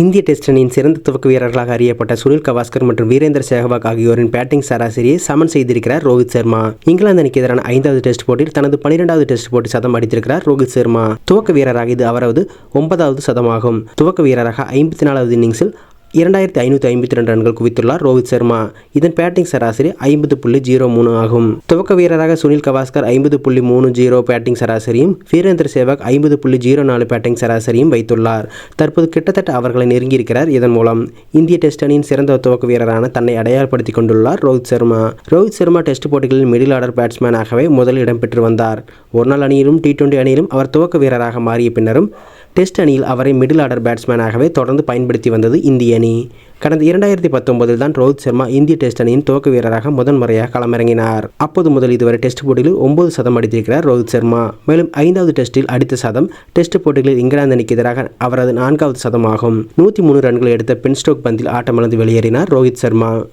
இந்திய டெஸ்ட் அணியின் சிறந்த துவக்க வீரர்களாக அறியப்பட்ட சுனில் கவாஸ்கர் மற்றும் வீரேந்தர் சேகவாக் ஆகியோரின் பேட்டிங் சராசரியை சமன் செய்திருக்கிறார் ரோஹித் சர்மா. இங்கிலாந்து அணிக்கு எதிரான ஐந்தாவது டெஸ்ட் போட்டியில் தனது பனிரெண்டாவது டெஸ்ட் போட்டி சதம் அடித்திருக்கிறார் ரோஹித் சர்மா. துவக்க வீரராக இது அவரது ஒன்பதாவது சதமாகும். துவக்க வீரராக ஐம்பத்தி நாலாவது இன்னிங்ஸில் இரண்டாயிரத்தி ஐநூற்றி ஐம்பத்தி ரெண்டு ரன்கள் குவித்துள்ளார் ரோஹித் சர்மா. இதன் பேட்டிங் சராசரி ஐம்பது புள்ளி ஜீரோ மூணு ஆகும். துவக்க வீரராக சுனில் கவாஸ்கர் ஐம்பது புள்ளி மூணு ஜீரோ பேட்டிங் சராசரியும் வீரேந்திர சேவாக் ஐம்பது புள்ளி ஜீரோ நாலு பேட்டிங் சராசரியும் வைத்துள்ளார். தற்போது கிட்டத்தட்ட அவர்களை நெருங்கியிருக்கிறார் இதன் மூலம். இந்திய டெஸ்ட் அணியின் சிறந்த துவக்க வீரரான தன்னை அடையாளப்படுத்திக் கொண்டுள்ளார் ரோஹித் சர்மா. ரோஹித் சர்மா டெஸ்ட் போட்டிகளில் மிடில் ஆர்டர் பேட்ஸ்மேனாகவே முதல் இடம்பெற்று வந்தார். ஒருநாள் அணியிலும் டி டுவெண்டி அணியிலும் அவர் துவக்க வீரராக மாறிய பின்னரும் டெஸ்ட் அணியில் அவரை மிடில் ஆர்டர் பேட்ஸ்மேனாகவே தொடர்ந்து பயன்படுத்தி வந்தது இந்திய அணி. கடந்த இரண்டாயிரத்தி பத்தொன்பதில் தான் ரோஹித் சர்மா இந்திய டெஸ்ட் அணியின் துவக்க வீரராக முதன்முறையாக களமிறங்கினார். அப்போது முதல் இதுவரை டெஸ்ட் போட்டிகளில் ஒன்பது சதம் அடித்திருக்கிறார் ரோஹித் சர்மா. மேலும் ஐந்தாவது டெஸ்டில் அடித்த சதம் டெஸ்ட் போட்டிகளில் இங்கிலாந்து அணிக்கு எதிராக அவரது நான்காவது சதமாகும் நூற்றி மூணு ரன்களை எடுத்த பின்ஸ்டோக் பந்தில் ஆட்டமிழந்து வெளியேறினார் ரோஹித் சர்மா.